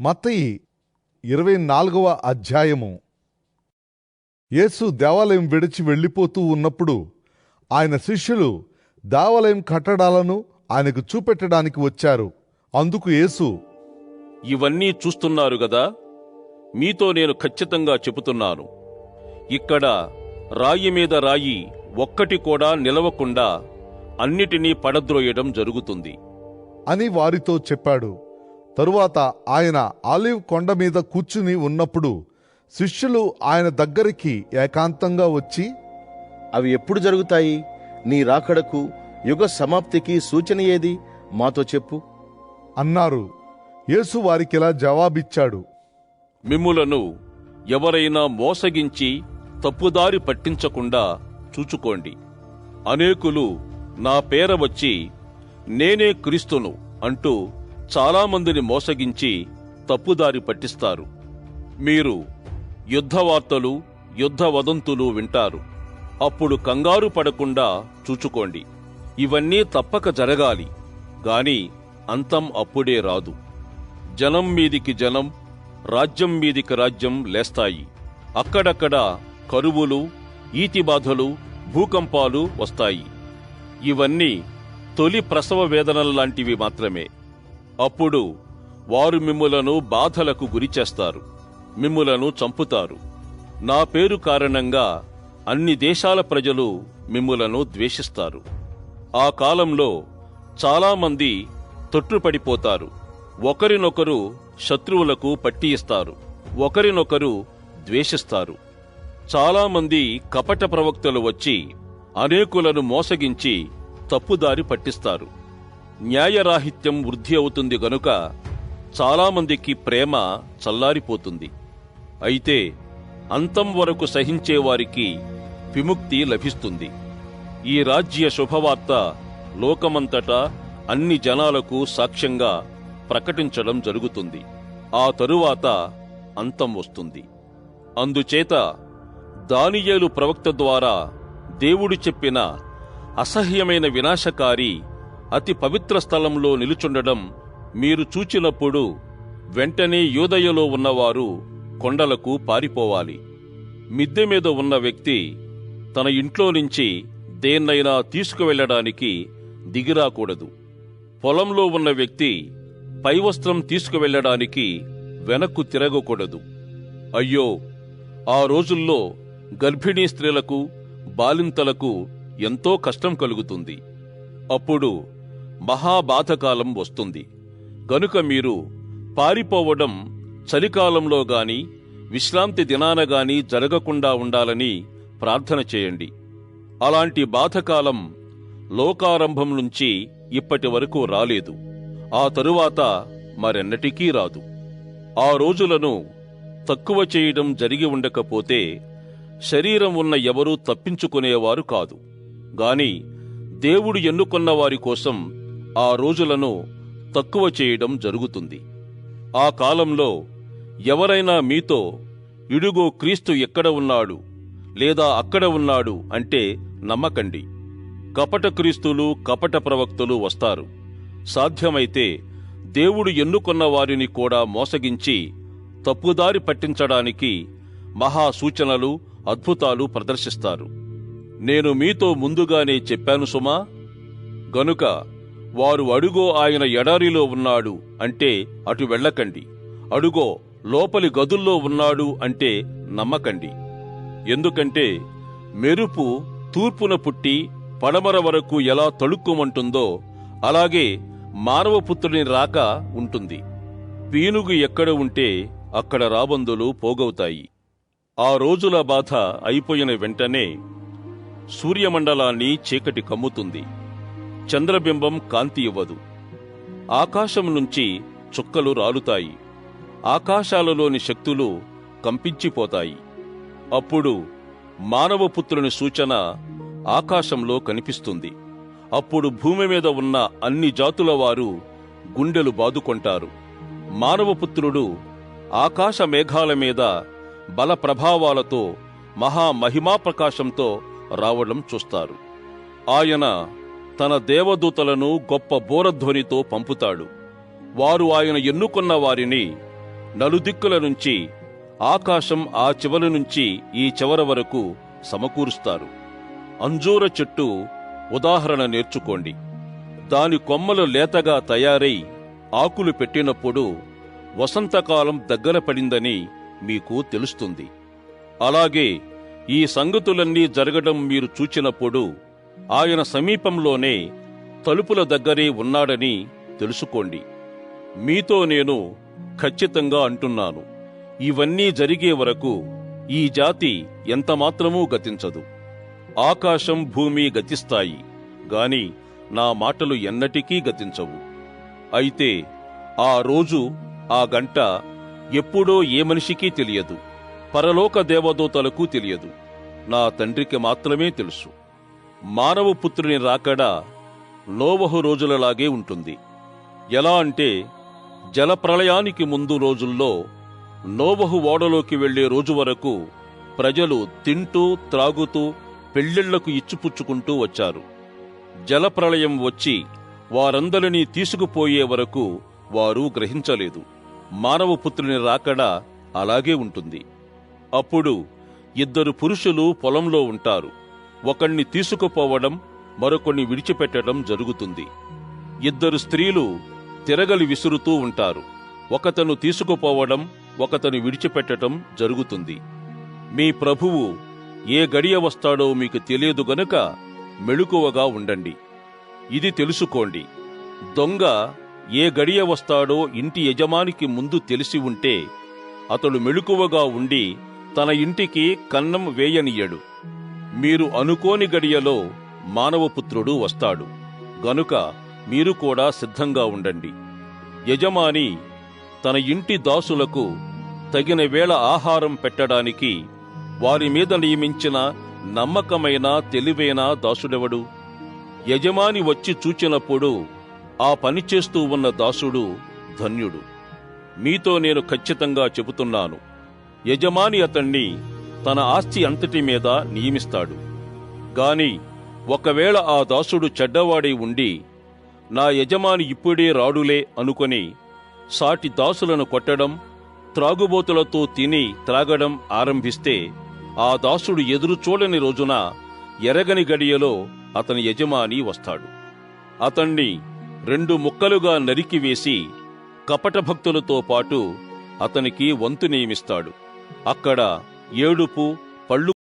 మత్తయి ఇరవై నాలుగవ అధ్యాయము. యేసు దేవాలయం విడిచి వెళ్ళిపోతూ ఉన్నప్పుడు ఆయన శిష్యులు దేవాలయం కట్టడాలను ఆయనకు చూపెట్టడానికి వచ్చారు. అందుకు యేసు ఇవన్నీ చూస్తున్నారు గదా? మీతో నేను ఖచ్చితంగా చెబుతున్నాను. ఇక్కడ రాయి మీద రాయి ఒక్కటి కూడా నిలవకుండా అన్నిటినీ పడద్రోయడం జరుగుతుంది. అని వారితో చెప్పాడు. తరువాత ఆయన ఆలివ్ కొండ మీద కూర్చుని ఉన్నప్పుడు శిష్యులు ఆయన దగ్గరికి ఏకాంతంగా వచ్చి అవి ఎప్పుడు జరుగుతాయి? నీ రాకడకు యుగ సమాప్తికి సూచన ఏది? మాతో చెప్పు. అన్నారు. యేసు వారికిలా జవాబిచ్చాడు. మిమ్ములను ఎవరైనా మోసగించి తప్పుదారి పట్టించకుండా చూచుకోండి. అనేకులు నా పేర వచ్చి నేనే క్రీస్తును అంటూ చాలామందిని మోసగించి తప్పుదారి పట్టిస్తారు. మీరు యుద్ధ వార్తలు యుద్ధ వదంతులు వింటారు. అప్పుడు కంగారు పడకుండా చూచుకోండి. ఇవన్నీ తప్పక జరగాలి. గాని అంతం అప్పుడే రాదు. జనం మీదికి జనం రాజ్యం మీదికి రాజ్యం లేస్తాయి. అక్కడక్కడ కరువులు ఈతిబాధలు భూకంపాలు వస్తాయి. ఇవన్నీ తొలి ప్రసవ వేదనల్లాంటివి మాత్రమే. అప్పుడు వారు మిమ్ములను బాధలకు గురిచేస్తారు మిమ్ములను చంపుతారు. నా పేరు కారణంగా అన్ని దేశాల ప్రజలు మిమ్ములను ద్వేషిస్తారు. ఆ కాలంలో చాలామంది తొట్టుపడిపోతారు ఒకరినొకరు శత్రువులకు పట్టి ఇస్తారు ఒకరినొకరు ద్వేషిస్తారు. చాలామంది కపట ప్రవక్తలు వచ్చి అనేకులను మోసగించి తప్పుదారి పట్టిస్తారు. న్యాయరాహిత్యం వృద్ధి అవుతుంది గనుక చాలామందికి ప్రేమ చల్లారిపోతుంది. అయితే అంతం వరకు సహించేవారికి విముక్తి లభిస్తుంది. ఈ రాజ్య శుభవార్త లోకమంతటా అన్ని జనాలకు సాక్ష్యంగా ప్రకటించడం జరుగుతుంది. ఆ తరువాత అంతం వస్తుంది. అందుచేత దానియేలు ప్రవక్త ద్వారా దేవుడు చెప్పిన అసహ్యమైన వినాశకారి అతి పవిత్ర స్థలంలో నిలుచుండడం మీరు చూచినప్పుడు వెంటనే యూదయలో ఉన్నవారు కొండలకు పారిపోవాలి. మిద్దె మీద ఉన్న వ్యక్తి తన ఇంట్లో నుంచి దేన్నైనా తీసుకువెళ్ళడానికి దిగిరాకూడదు. పొలంలో ఉన్న వ్యక్తి పైవస్త్రం తీసుకువెళ్ళడానికి వెనక్కు తిరగకూడదు. అయ్యో! ఆ రోజుల్లో గర్భిణీ స్త్రీలకు బాలింతలకు ఎంతో కష్టం కలుగుతుంది. అప్పుడు మహాబాధకాలం వస్తుంది. కనుక మీరు పారిపోవడం చలికాలంలో గాని విశ్రాంతి దినాన గాని జరగకుండా ఉండాలని ప్రార్థన చేయండి. అలాంటి బాధకాలం లోకారంభం నుంచి ఇప్పటి వరకు రాలేదు. ఆ తరువాత మరెన్నటికీ రాదు. ఆ రోజులను తక్కువ చేయడం జరిగి ఉండకపోతే శరీరం ఉన్న ఎవరూ తప్పించుకునేవారు కాదు. గాని దేవుడు ఎన్నుకొన్న వారి కోసం ఆ రోజులను తక్కువ చేయడం జరుగుతుంది. ఆ కాలంలో ఎవరైనా మీతో ఇడుగో క్రీస్తు ఎక్కడ ఉన్నాడు లేదా అక్కడ ఉన్నాడు అంటే నమ్మకండి. కపట క్రీస్తులు కపట ప్రవక్తలు వస్తారు. సాధ్యమైతే దేవుడు ఎన్నుకొన్న వారిని కూడా మోసగించి తప్పుదారి పట్టించడానికి మహా సూచనలు అద్భుతాలు ప్రదర్శిస్తారు. నేను మీతో ముందుగానే చెప్పాను సుమా గనుక వారు అడుగో ఆయన ఎడారిలో ఉన్నాడు అంటే అటు వెళ్ళకండి. అడుగో లోపలి గదుల్లో ఉన్నాడు అంటే నమ్మకండి. ఎందుకంటే మెరుపు తూర్పున పుట్టి పడమర వరకు ఎలా తళుక్కుమంటుందో అలాగే మానవపుత్రుని రాక ఉంటుంది. పీనుగు ఎక్కడ ఉంటే అక్కడ రాబందులు పోగవుతాయి. ఆ రోజుల బాధ అయిపోయిన వెంటనే సూర్యమండలాన్ని చీకటి కమ్ముతుంది. చంద్రబింబం కాంతి ఇవ్వదు ఆకాశం నుంచి చుక్కలు రాలుతాయి. ఆకాశాలలోని శక్తులు కంపించిపోతాయి. అప్పుడు మానవపుత్రుని సూచన ఆకాశంలో కనిపిస్తుంది. అప్పుడు భూమి మీద ఉన్న అన్ని జాతుల వారు గుండెలు బాదుకొంటారు. మానవపుత్రుడు ఆకాశ మేఘాల మీద బల ప్రభావాలతో మహామహిమా ప్రకాశంతో రావడం చూస్తారు. ఆయన తన దేవదూతలను గొప్ప బోరధ్వనితో పంపుతాడు. వారు ఆయన ఎన్నుకున్న వారిని నలుదిక్కుల నుంచి ఆకాశం ఆ చివరి నుంచి ఈ చివర వరకు సమకూరుస్తారు. అంజూర చెట్టు ఉదాహరణ నేర్చుకోండి. దాని కొమ్మలు లేతగా తయారై ఆకులు పెట్టినప్పుడు వసంతకాలం దగ్గర పడిందని మీకు తెలుస్తుంది. అలాగే ఈ సంగతులన్నీ జరగడం మీరు చూచినప్పుడు ఆయన సమీపంలోనే తలుపుల దగ్గరే ఉన్నాడని తెలుసుకోండి. మీతో నేను ఖచ్చితంగా అంటున్నాను. ఇవన్నీ జరిగే వరకు ఈ జాతి ఎంతమాత్రమూ గతించదు. ఆకాశం భూమి గతిస్తాయి గాని నా మాటలు ఎన్నటికీ గతించవు. అయితే ఆ రోజు ఆ గంట ఎప్పుడో ఏ మనిషికి తెలియదు. పరలోక దేవదూతలకు తెలియదు. నా తండ్రికి మాత్రమే తెలుసు. మానవ పుత్రుని రాకడ నోవహు రోజులలాగే ఉంటుంది. ఎలా అంటే జలప్రళయానికి ముందు రోజుల్లో నోవహు ఓడలోకి వెళ్ళే రోజు వరకు ప్రజలు తింటూ త్రాగుతూ పెళ్ళిళ్ళకు ఇచ్చిపుచ్చుకుంటూ వచ్చారు. జలప్రళయం వచ్చి వారందరినీ తీసుకుపోయే వరకు వారు గ్రహించలేదు. మానవపుత్రుని రాకడ అలాగే ఉంటుంది. అప్పుడు ఇద్దరు పురుషులు పొలంలో ఉంటారు. ఒకణ్ణి తీసుకుపోవడం మరొకణ్ణి విడిచిపెట్టడం జరుగుతుంది. ఇద్దరు స్త్రీలు తిరగలి విసురుతూ ఉంటారు. ఒకతను తీసుకుపోవడం ఒకతను విడిచిపెట్టడం జరుగుతుంది. మీ ప్రభువు ఏ గడియ వస్తాడో మీకు తెలియదు గనుక మెళుకువగా ఉండండి. ఇది తెలుసుకోండి. దొంగ ఏ గడియ వస్తాడో ఇంటి యజమానికి ముందు తెలిసి ఉంటే అతడు మెళుకువగా ఉండి తన ఇంటికి కన్నం వేయనియ్యడు మీరు అనుకోని గడియలో మానవపుత్రుడు వస్తాడు. గనుక మీరు కూడా సిద్ధంగా ఉండండి. యజమాని తన ఇంటి దాసులకు తగిన వేళ ఆహారం పెట్టడానికి వారి మీద నియమించిన నమ్మకమైన తెలివైన దాసుడెవడు? యజమాని వచ్చి చూచినప్పుడు ఆ పని చేస్తూ ఉన్న దాసుడు ధన్యుడు. మీతో నేను ఖచ్చితంగా చెబుతున్నాను. యజమాని అతణ్ణి తన ఆస్తి అంతటి మీద నియమిస్తాడు. గాని ఒకవేళ ఆ దాసుడు చెడ్డవాడై ఉండి నా యజమాని ఇప్పుడే రాడులే అనుకొని సాటి దాసులను కొట్టడం త్రాగుబోతులతో తిని త్రాగడం ఆరంభిస్తే ఆ దాసుడు ఎదురు చూడని రోజున ఎరగని గడియలో అతని యజమాని వస్తాడు. అతణ్ణి రెండు ముక్కలుగా నరికివేసి కపట భక్తులతో పాటు అతనికి వంతు నియమిస్తాడు. అక్కడ ఏడుపు పళ్ళు